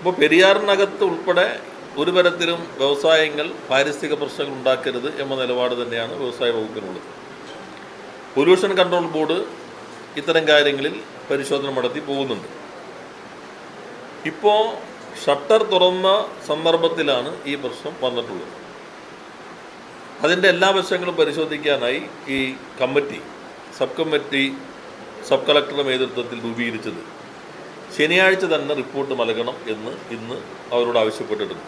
ഇപ്പോൾ പെരിയാറിനകത്ത് ഉൾപ്പെടെ ഒരു തരത്തിലും വ്യവസായങ്ങൾ പാരിസ്ഥിതിക പ്രശ്നങ്ങൾ ഉണ്ടാക്കരുത് എന്ന നിലപാട് തന്നെയാണ് വ്യവസായ വകുപ്പിനുള്ളത്. പൊല്യൂഷൻ കൺട്രോൾ ബോർഡ് ഇത്തരം കാര്യങ്ങളിൽ പരിശോധന നടത്തി പോകുന്നുണ്ട്. ഇപ്പോൾ ഷട്ടർ തുറന്ന സന്ദർഭത്തിലാണ് ഈ പ്രശ്നം വന്നിട്ടുള്ളത്. അതിന്റെ എല്ലാ വശങ്ങളും പരിശോധിക്കാനായി ഈ കമ്മിറ്റി സബ് കമ്മിറ്റി സബ് കളക്ടറുടെ നേതൃത്വത്തിൽ രൂപീകരിച്ചത് ശനിയാഴ്ച തന്നെ റിപ്പോർട്ട് നൽകണം എന്ന് ഇന്ന് അവരോട് ആവശ്യപ്പെട്ടിട്ടുണ്ട്.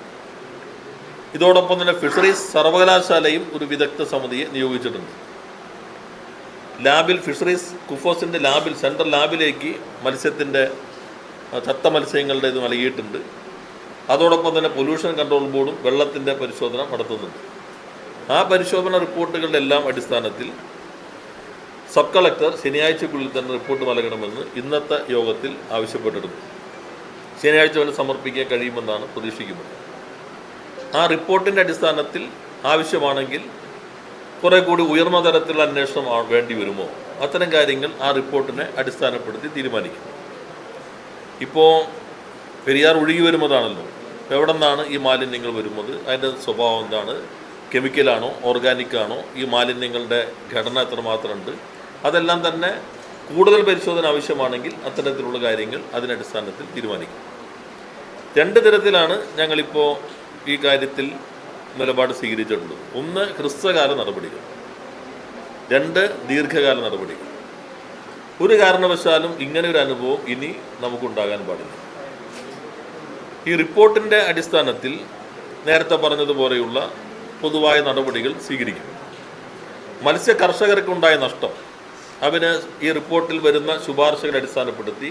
ഇതോടൊപ്പം തന്നെ ഫിഷറീസ് സർവകലാശാലയും ഒരു വിദഗ്ധ സമിതിയെ നിയോഗിച്ചിട്ടുണ്ട്. ലാബിൽ ഫിഷറീസ് കുഫോസിന്റെ ലാബിൽ സെൻട്രൽ ലാബിലേക്ക് മത്സ്യത്തിന്റെ ചത്ത മത്സ്യങ്ങളുടെ ഇത് നൽകിയിട്ടുണ്ട്. അതോടൊപ്പം തന്നെ പൊല്യൂഷൻ കൺട്രോൾ ബോർഡും വെള്ളത്തിന്റെ പരിശോധന നടത്തുന്നുണ്ട്. ആ പരിശോധന റിപ്പോർട്ടുകളുടെ എല്ലാം അടിസ്ഥാനത്തിൽ സബ് കളക്ടർ ശനിയാഴ്ചക്കുള്ളിൽ തന്നെ റിപ്പോർട്ട് നൽകണമെന്ന് ഇന്നത്തെ യോഗത്തിൽ ആവശ്യപ്പെട്ടിരുന്നു. ശനിയാഴ്ച വരെ സമർപ്പിക്കാൻ കഴിയുമെന്നാണ് പ്രതീക്ഷിക്കുന്നത്. ആ റിപ്പോർട്ടിന്റെ അടിസ്ഥാനത്തിൽ ആവശ്യമാണെങ്കിൽ കുറെ കൂടി ഉയർന്ന തരത്തിലുള്ള അന്വേഷണം വേണ്ടി വരുമോ? അത്തരം കാര്യങ്ങൾ ആ റിപ്പോർട്ടിനെ അടിസ്ഥാനപ്പെടുത്തി തീരുമാനിക്കും ഇപ്പോൾ പെരിയാർ ഒഴുകി വരുന്നതാണല്ലോ. എവിടെ നിന്നാണ് ഈ മാലിന്യങ്ങൾ വരുന്നത്? അതിന്റെ സ്വഭാവം എന്താണ്? കെമിക്കലാണോ? ഓർഗാനിക്കാണോ? ഈ മാലിന്യങ്ങളുടെ ഘടന എത്രമാത്രമുണ്ട്? അതെല്ലാം തന്നെ കൂടുതൽ പരിശോധന ആവശ്യമാണെങ്കിൽ അത്തരത്തിലുള്ള കാര്യങ്ങൾ അതിനടിസ്ഥാനത്തിൽ തീരുമാനിക്കും. രണ്ട് തരത്തിലാണ് ഞങ്ങളിപ്പോൾ ഈ കാര്യത്തിൽ നിലപാട് സ്വീകരിച്ചിട്ടുള്ളത്. ഒന്ന് ഹ്രസ്വകാല നടപടികൾ. രണ്ട് ദീർഘകാല നടപടികൾ. ഒരു കാരണവശാലും ഇങ്ങനെ ഒരു അനുഭവം ഇനി നമുക്കുണ്ടാകാൻ പാടില്ല. ഈ റിപ്പോർട്ടിന്റെ അടിസ്ഥാനത്തിൽ നേരത്തെ പറഞ്ഞതുപോലെയുള്ള പൊതുവായ നടപടികൾ സ്വീകരിക്കും. മത്സ്യ കർഷകർക്കുണ്ടായ നഷ്ടം അവന് ഈ റിപ്പോർട്ടിൽ വരുന്ന ശുപാർശകളെ അടിസ്ഥാനപ്പെടുത്തി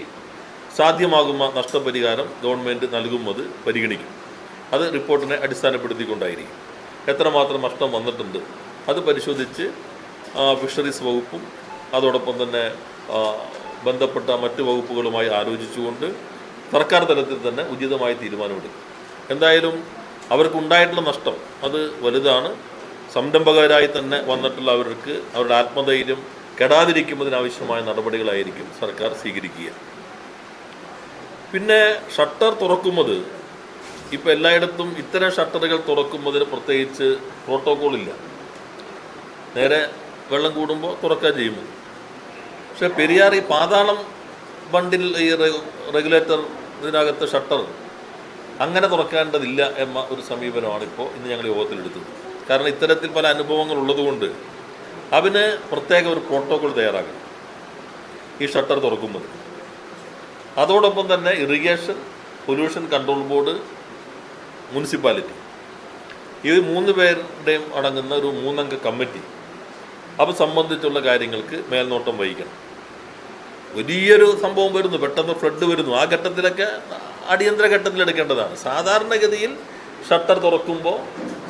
സാധ്യമാകുന്ന നഷ്ടപരിഹാരം ഗവൺമെന്റ് നൽകുന്നത് പരിഗണിക്കും. അത് റിപ്പോർട്ടിനെ അടിസ്ഥാനപ്പെടുത്തിക്കൊണ്ടായിരിക്കും. എത്രമാത്രം നഷ്ടം വന്നിട്ടുണ്ട് അത് പരിശോധിച്ച് ഫിഷറീസ് വകുപ്പും അതോടൊപ്പം തന്നെ ബന്ധപ്പെട്ട മറ്റ് വകുപ്പുകളുമായി ആലോചിച്ചുകൊണ്ട് സർക്കാർ തലത്തിൽ തന്നെ ഉചിതമായ തീരുമാനമെടുക്കും. എന്തായാലും അവർക്കുണ്ടായിട്ടുള്ള നഷ്ടം അത് വലുതാണ്. സംരംഭകരായി തന്നെ വന്നിട്ടുള്ള അവർക്ക് അവരുടെ ആത്മധൈര്യം കെടാതിരിക്കുന്നതിനാവശ്യമായ നടപടികളായിരിക്കും സർക്കാർ സ്വീകരിക്കുക. പിന്നെ ഷട്ടർ തുറക്കുന്നത് ഇപ്പോൾ എല്ലായിടത്തും ഇത്തരം ഷട്ടറുകൾ തുറക്കുന്നതിന് പ്രത്യേകിച്ച് പ്രോട്ടോകോൾ ഇല്ല നേരെ വെള്ളം കൂടുമ്പോൾ തുറക്കുക ചെയ്യുമ്പോൾ പക്ഷെ പെരിയാർ ഈ പാതാളം ബണ്ടിൽ ഈ റെഗുലേറ്റർ ഇതിനകത്ത് ഷട്ടർ അങ്ങനെ തുറക്കേണ്ടതില്ല എന്ന ഒരു സമീപനമാണ് ഇപ്പോൾ ഇന്ന് ഞങ്ങൾ യോഗത്തിലെടുത്തത്. കാരണം ഇത്തരത്തിൽ പല അനുഭവങ്ങൾ ഉള്ളതുകൊണ്ട് അവന് പ്രത്യേക ഒരു പ്രോട്ടോകോൾ തയ്യാറാക്കും ഈ ഷട്ടർ തുറക്കുമ്പോൾ അതോടൊപ്പം തന്നെ irrigation pollution control board municipality ഈ മൂന്ന് പേരുടെയും അടങ്ങുന്ന ഒരു മൂന്നംഗ കമ്മിറ്റി അത് സംബന്ധിച്ചുള്ള കാര്യങ്ങൾക്ക് മേൽനോട്ടം വഹിക്കണം. വലിയൊരു സംഭവം വരുന്നു. പെട്ടെന്ന് ഫ്ലഡ് വരുന്നു. ആ ഘട്ടത്തിലൊക്കെ അടിയന്തര ഘട്ടത്തിൽ എടുക്കേണ്ടതാണ്. സാധാരണഗതിയിൽ ഷട്ടർ തുറക്കുമ്പോൾ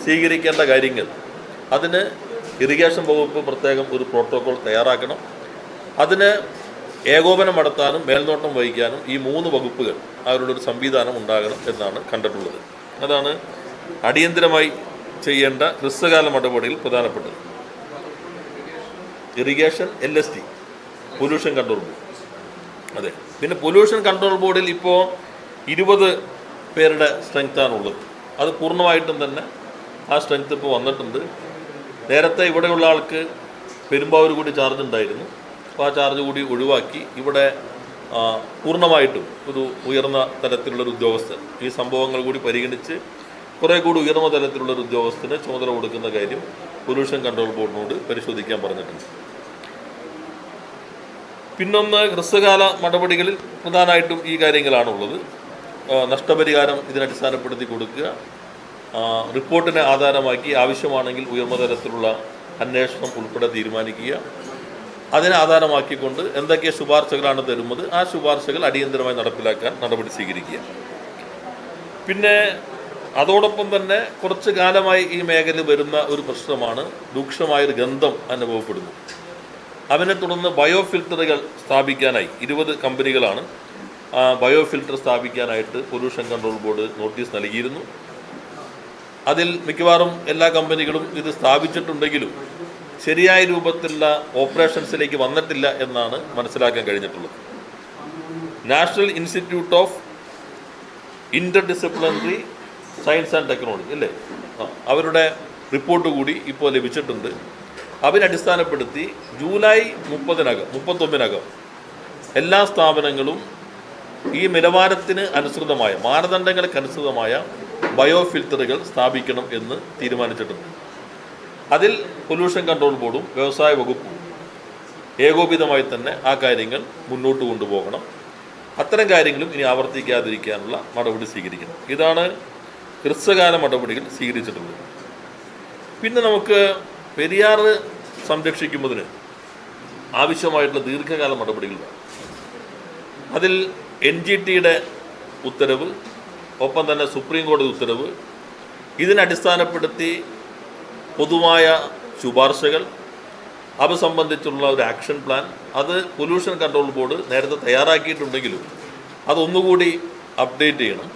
സ്വീകരിക്കേണ്ട കാര്യങ്ങൾ. അതിന് ഇറിഗേഷൻ വകുപ്പ് പ്രത്യേകം ഒരു പ്രോട്ടോകോൾ തയ്യാറാക്കണം. അതിന് ഏകോപനം നടത്താനും മേൽനോട്ടം വഹിക്കാനും ഈ മൂന്ന് വകുപ്പുകൾ അവരുടെ ഒരു സംവിധാനം ഉണ്ടാകണം എന്നാണ് കണ്ടിട്ടുള്ളത്. അതാണ് അടിയന്തരമായി ചെയ്യേണ്ട ഹ്രസ്വകാല നടപടിയിൽ പ്രധാനപ്പെട്ടത്. Irrigation L S T pollution control board. അതെ. പിന്നെ പൊല്യൂഷൻ കൺട്രോൾ ബോർഡിൽ ഇപ്പോൾ ഇരുപത് പേരുടെ സ്ട്രെങ്ത്താണുള്ളത് അത് പൂർണമായിട്ടും തന്നെ ആ സ്ട്രെങ്ത് ഇപ്പോൾ വന്നിട്ടുണ്ട്. നേരത്തെ ഇവിടെയുള്ള ആൾക്ക് പെരുമ്പാവൂർ കൂടി ചാർജ് ഉണ്ടായിരുന്നു. അപ്പോൾ ആ ചാർജ് കൂടി ഒഴിവാക്കി ഇവിടെ പൂർണമായിട്ടും ഒരു ഉയർന്ന തലത്തിലുള്ള ഒരു ഉദ്യോഗസ്ഥൻ. ഈ സംഭവങ്ങൾ കൂടി പരിഗണിച്ച് കുറേ കൂടി ഉയർന്ന തലത്തിലുള്ള ഒരു ഉദ്യോഗസ്ഥന് ചുമതല കൊടുക്കുന്ന കാര്യം പൊല്യൂഷൻ കൺട്രോൾ ബോർഡിനോട് പരിശോധിക്കാൻ പറഞ്ഞിട്ടുണ്ട്. പിന്നൊന്ന് ഹ്രസ്വകാല നടപടികളിൽ പ്രധാനമായിട്ടും ഈ കാര്യങ്ങളാണുള്ളത്. നഷ്ടപരിഹാരം ഇതിനടിസ്ഥാനപ്പെടുത്തി കൊടുക്കുക. റിപ്പോർട്ടിനെ ആധാരമാക്കി ആവശ്യമാണെങ്കിൽ ഉയർന്ന തലത്തിലുള്ള അന്വേഷണം ഉൾപ്പെടെ തീരുമാനിക്കുക. അതിനെ ആധാരമാക്കിക്കൊണ്ട് എന്തൊക്കെ ശുപാർശകളാണ് തരുന്നത് ആ ശുപാർശകൾ അടിയന്തരമായി നടപ്പിലാക്കാൻ നടപടി സ്വീകരിക്കുക. പിന്നെ അതോടൊപ്പം തന്നെ കുറച്ച് കാലമായി ഈ മേഖലയിൽ വരുന്ന ഒരു പ്രശ്നമാണ് രൂക്ഷമായൊരു ഗന്ധം അനുഭവപ്പെടുന്നു അതിനെ തുടർന്ന് ബയോ ഫിൽട്ടറുകൾ സ്ഥാപിക്കാനായി ഇരുപത് കമ്പനികളാണ് ബയോ ഫിൽട്ടർ സ്ഥാപിക്കാനായിട്ട് പൊല്യൂഷൻ കൺട്രോൾ ബോർഡ് നോട്ടീസ് നൽകിയിരുന്നു. അതിൽ മിക്കവാറും എല്ലാ കമ്പനികളും ഇത് സ്ഥാപിച്ചിട്ടുണ്ടെങ്കിലും ശരിയായ രൂപത്തിലുള്ള ഓപ്പറേഷൻസിലേക്ക് വന്നിട്ടില്ല എന്നാണ് മനസ്സിലാക്കാൻ കഴിഞ്ഞിട്ടുള്ളത്. National institute of interdisciplinary science and technology അല്ലേ അവരുടെ റിപ്പോർട്ട് കൂടി ഇപ്പോൾ ലഭിച്ചിട്ടുണ്ട്. അവരടിസ്ഥാനപ്പെടുത്തി ജൂലൈ മുപ്പതിനകം മുപ്പത്തൊമ്പതിനകം എല്ലാ സ്ഥാപനങ്ങളും ഈ നിലവാരത്തിന് അനുസൃതമായ മാനദണ്ഡങ്ങൾക്ക് അനുസൃതമായ ബയോ ഫിൽറ്ററുകൾ സ്ഥാപിക്കണം എന്ന് തീരുമാനിച്ചിട്ടുണ്ട്. അതിൽ പൊല്യൂഷൻ കൺട്രോൾ ബോർഡും വ്യവസായ വകുപ്പും ഏകോപിതമായി തന്നെ ആ കാര്യങ്ങൾ മുന്നോട്ട് കൊണ്ടുപോകണം. അത്തരം കാര്യങ്ങളും ഇനി ആവർത്തിക്കാതിരിക്കാനുള്ള നടപടി സ്വീകരിക്കണം. ഇതാണ് ഹ്രസ്വകാല നടപടികൾ സ്വീകരിച്ചിട്ടുള്ളത്. പിന്നെ നമുക്ക് പെരിയാർ സംരക്ഷിക്കുന്നതിന് ആവശ്യമായിട്ടുള്ള ദീർഘകാല നടപടികൾ അതിൽ എൻ ജി ടിയുടെ ഉത്തരവ് ഒപ്പം തന്നെ സുപ്രീം കോടതി ഉത്തരവ്. ഇതിനടിസ്ഥാനപ്പെടുത്തി പൊതുവായ ശുപാർശകൾ അവ സംബന്ധിച്ചുള്ള ഒരു ആക്ഷൻ പ്ലാൻ അത് പൊല്യൂഷൻ കൺട്രോൾ ബോർഡ് നേരത്തെ തയ്യാറാക്കിയിട്ടുണ്ടെങ്കിലും അതൊന്നുകൂടി അപ്ഡേറ്റ് ചെയ്യണം.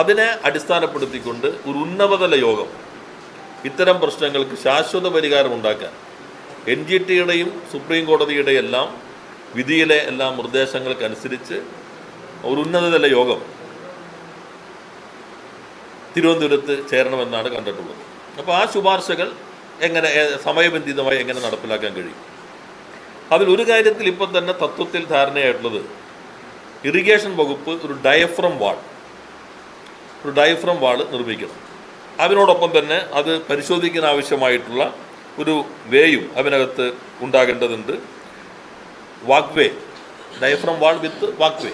അതിനെ അടിസ്ഥാനപ്പെടുത്തിക്കൊണ്ട് ഒരു ഉന്നതതല യോഗം ഇത്തരം പ്രശ്നങ്ങൾക്ക് ശാശ്വത പരിഹാരം ഉണ്ടാക്കാൻ എൻ ജി ടിയുടെയും സുപ്രീം കോടതിയുടെയും എല്ലാം വിധിയിലെ എല്ലാ നിർദ്ദേശങ്ങൾക്കനുസരിച്ച് ഒരു ഉന്നതതല യോഗം തിരുവനന്തപുരത്ത് ചേരണമെന്നാണ് കണ്ടിട്ടുള്ളത്. അപ്പോൾ ആ ശുപാർശകൾ എങ്ങനെ സമയബന്ധിതമായി എങ്ങനെ നടപ്പിലാക്കാൻ കഴിയും? അതിൽ ഒരു കാര്യത്തിൽ ഇപ്പോൾ തന്നെ തത്വത്തിൽ ധാരണയായിട്ടുള്ളത് ഇറിഗേഷൻ വകുപ്പ് ഒരു ഡയഫ്രം വാൾ ഒരു ഡയഫ്രം വാൾ നിർമ്മിക്കണം. അതിനോടൊപ്പം തന്നെ അത് പരിശോധിക്കാൻ ആവശ്യമായിട്ടുള്ള ഒരു വേയും അതിനകത്ത് ഉണ്ടാകേണ്ടതുണ്ട്. വാക്വേ ഡയഫ്രം വാൾ വിത്ത് വാക്ക് വേ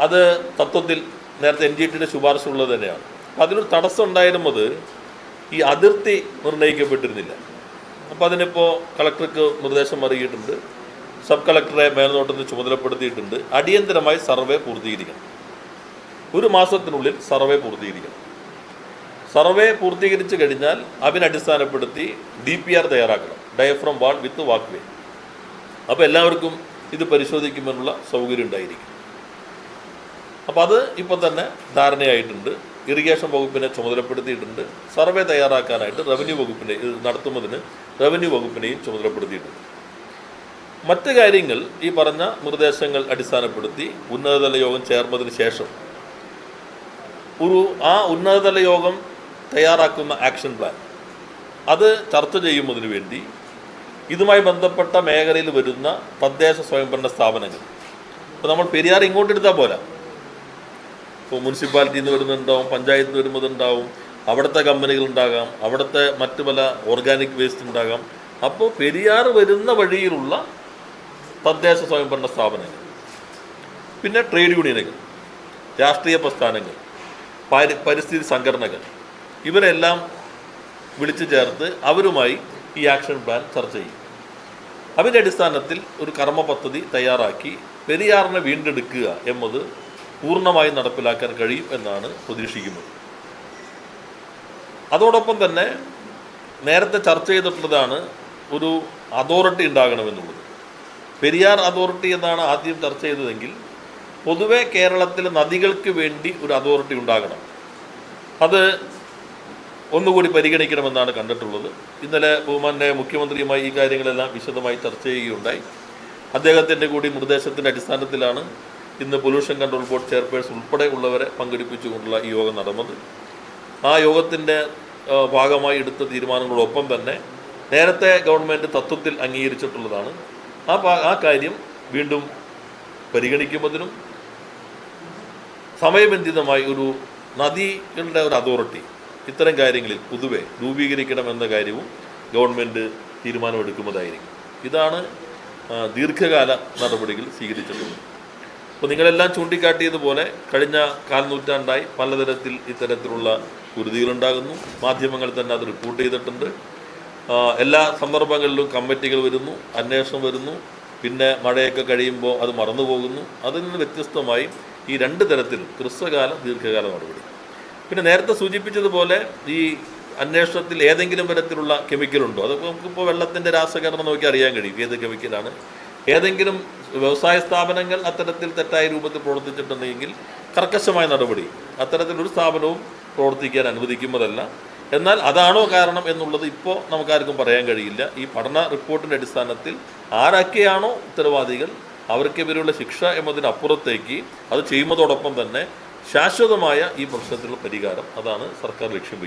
അത് തത്വത്തിൽ നേരത്തെ എൻ ജി ടിയുടെ ശുപാർശ ഉള്ളത് തന്നെയാണ്. അപ്പം അതിനൊരു തടസ്സം ഉണ്ടായിരുന്നത് ഈ അതിർത്തി നിർണയിക്കപ്പെട്ടിരുന്നില്ല. അപ്പോൾ അതിനിപ്പോൾ കളക്ടർക്ക് നിർദ്ദേശം അറിയിട്ടുണ്ട് സബ് കളക്ടറെ മേൽനോട്ടത്തിന് ചുമതലപ്പെടുത്തിയിട്ടുണ്ട്. അടിയന്തരമായി സർവേ പൂർത്തീകരിക്കണം. ഒരു മാസത്തിനുള്ളിൽ സർവേ പൂർത്തീകരിക്കണം. സർവേ പൂർത്തീകരിച്ച് കഴിഞ്ഞാൽ അതിനടിസ്ഥാനപ്പെടുത്തി ഡി പി ആർ തയ്യാറാക്കണം. Diaphragm wall with walkway അപ്പോൾ എല്ലാവർക്കും ഇത് പരിശോധിക്കുമെന്നുള്ള സൗകര്യം ഉണ്ടായിരിക്കും. അപ്പോൾ അത് ഇപ്പോൾ തന്നെ ധാരണയായിട്ടുണ്ട്. ഇറിഗേഷൻ വകുപ്പിനെ ചുമതലപ്പെടുത്തിയിട്ടുണ്ട്. സർവേ തയ്യാറാക്കാനായിട്ട് റവന്യൂ വകുപ്പിനെ ഇത് നടത്തുന്നതിന് റവന്യൂ വകുപ്പിനെയും ചുമതലപ്പെടുത്തിയിട്ടുണ്ട്. മറ്റ് കാര്യങ്ങൾ ഈ പറഞ്ഞ നിർദ്ദേശങ്ങൾ അടിസ്ഥാനപ്പെടുത്തി ഉന്നതതല യോഗം ചേർന്നതിന് ശേഷം ഒരു ആ ഉന്നതതല യോഗം തയ്യാറാക്കുന്ന ആക്ഷൻ പ്ലാൻ. അത് ചർച്ച ചെയ്യുന്നതിന് വേണ്ടി ഇതുമായി ബന്ധപ്പെട്ട മേഖലയിൽ വരുന്ന തദ്ദേശ സ്വയംഭരണ സ്ഥാപനങ്ങൾ. ഇപ്പോൾ നമ്മൾ പെരിയാർ ഇങ്ങോട്ട് എടുത്താൽ പോരാ. ഇപ്പോൾ മുനിസിപ്പാലിറ്റിയിൽ നിന്ന് വരുന്നുണ്ടാവും പഞ്ചായത്തിൽ നിന്ന് വരുന്നതുണ്ടാവും അവിടുത്തെ കമ്പനികൾ ഉണ്ടാകാം അവിടുത്തെ മറ്റു പല ഓർഗാനിക് വേസ്റ്റ് ഉണ്ടാകാം. അപ്പോൾ പെരിയാർ വരുന്ന വഴിയിലുള്ള തദ്ദേശ സ്വയംഭരണ സ്ഥാപനങ്ങൾ പിന്നെ ട്രേഡ് യൂണിയനുകൾ രാഷ്ട്രീയ പ്രസ്ഥാനങ്ങൾ പരി പരിസ്ഥിതി സംഘടനകൾ ഇവരെല്ലാം വിളിച്ചു ചേർത്ത് അവരുമായി ഈ ആക്ഷൻ പ്ലാൻ ചർച്ച ചെയ്യും. അതിന്റെ അടിസ്ഥാനത്തിൽ ഒരു കർമ്മ പദ്ധതി തയ്യാറാക്കി പെരിയാറിനെ വീണ്ടെടുക്കുക എന്നത് പൂർണമായും നടപ്പിലാക്കാൻ കഴിയും എന്നാണ് പ്രതീക്ഷിക്കുന്നത്. അതോടൊപ്പം തന്നെ നേരത്തെ ചർച്ച ചെയ്തിട്ടുള്ളതാണ് ഒരു അതോറിറ്റി ഉണ്ടാകണമെന്നുള്ളത്. പെരിയാർ അതോറിറ്റി എന്നാണ് ആദ്യം ചർച്ച ചെയ്തതെങ്കിൽ പൊതുവെ കേരളത്തിലെ നദികൾക്ക് വേണ്ടി ഒരു അതോറിറ്റി ഉണ്ടാകണം. അത് ഒന്നുകൂടി പരിഗണിക്കണമെന്നാണ് കണ്ടിട്ടുള്ളത്. ഇന്നലെ ബഹുമാന്റെ മുഖ്യമന്ത്രിയുമായി ഈ കാര്യങ്ങളെല്ലാം വിശദമായി ചർച്ച ചെയ്യുകയുണ്ടായി. അദ്ദേഹത്തിന്റെ കൂടി നിർദ്ദേശത്തിന്റെ അടിസ്ഥാനത്തിലാണ് ഇന്ന് പൊല്യൂഷൻ കൺട്രോൾ ബോർഡ് ചെയർപേഴ്സൺ ഉൾപ്പെടെ ഉള്ളവരെ പങ്കെടുപ്പിച്ചുകൊണ്ടുള്ള ഈ യോഗം നടന്നത്. ആ യോഗത്തിന്റെ ഭാഗമായി എടുത്ത തീരുമാനങ്ങളോടൊപ്പം തന്നെ നേരത്തെ ഗവൺമെന്റ് തത്വത്തിൽ അംഗീകരിച്ചിട്ടുള്ളതാണ്. ആ ആ കാര്യം വീണ്ടും പരിഗണിക്കുന്നതിനും സമയബന്ധിതമായി ഒരു നദികളുടെ ഒരു അതോറിറ്റി ഇത്തരം കാര്യങ്ങളിൽ പൊതുവെ രൂപീകരിക്കണമെന്ന കാര്യവും ഗവൺമെന്റ് തീരുമാനമെടുക്കുന്നതായിരിക്കും. ഇതാണ് ദീർഘകാല നടപടികൾ സ്വീകരിച്ചിട്ടുള്ളത്. അപ്പോൾ നിങ്ങളെല്ലാം ചൂണ്ടിക്കാട്ടിയതുപോലെ കഴിഞ്ഞ കാൽനൂറ്റാണ്ടായി പലതരത്തിൽ ഇത്തരത്തിലുള്ള കുരുതികളുണ്ടാകുന്നു. മാധ്യമങ്ങൾ തന്നെ അത് റിപ്പോർട്ട് ചെയ്തിട്ടുണ്ട്. എല്ലാ സന്ദർഭങ്ങളിലും കമ്മിറ്റികൾ വരുന്നു അന്വേഷണം വരുന്നു പിന്നെ മഴയൊക്കെ കഴിയുമ്പോൾ അത് മറന്നു പോകുന്നു. അതിൽ നിന്ന് വ്യത്യസ്തമായി ഈ രണ്ട് തരത്തിൽ ഹ്രസ്വകാല ദീർഘകാല നടപടി. പിന്നെ നേരത്തെ സൂചിപ്പിച്ചതുപോലെ ഈ അന്വേഷണത്തിൽ ഏതെങ്കിലും തരത്തിലുള്ള കെമിക്കലുണ്ടോ അതൊക്കെ നമുക്കിപ്പോൾ വെള്ളത്തിന്റെ രാസകരണം നോക്കി അറിയാൻ കഴിയും. ഏത് കെമിക്കലാണ്? ഏതെങ്കിലും വ്യവസായ സ്ഥാപനങ്ങൾ അത്തരത്തിൽ തെറ്റായ രൂപത്തിൽ പ്രവർത്തിച്ചിട്ടുണ്ടെങ്കിൽ കർക്കശമായ നടപടി അത്തരത്തിലൊരു സ്ഥാപനവും പ്രവർത്തിക്കാൻ അനുവദിക്കുന്നതല്ല. എന്നാൽ അതാണോ കാരണം എന്നുള്ളത് ഇപ്പോൾ നമുക്കാർക്കും പറയാൻ കഴിയില്ല. ഈ പഠന റിപ്പോർട്ടിന്റെ അടിസ്ഥാനത്തിൽ ആരൊക്കെയാണോ ഉത്തരവാദികൾ? അവർക്കെതിരെയുള്ള ശിക്ഷ എന്നതിനപ്പുറത്തേക്ക് അത് ചെയ്യുന്നതോടൊപ്പം തന്നെ ശാശ്വതമായ ഈ പ്രശ്നത്തിലുള്ള പരിഹാരം അതാണ് സർക്കാർ ലക്ഷ്യം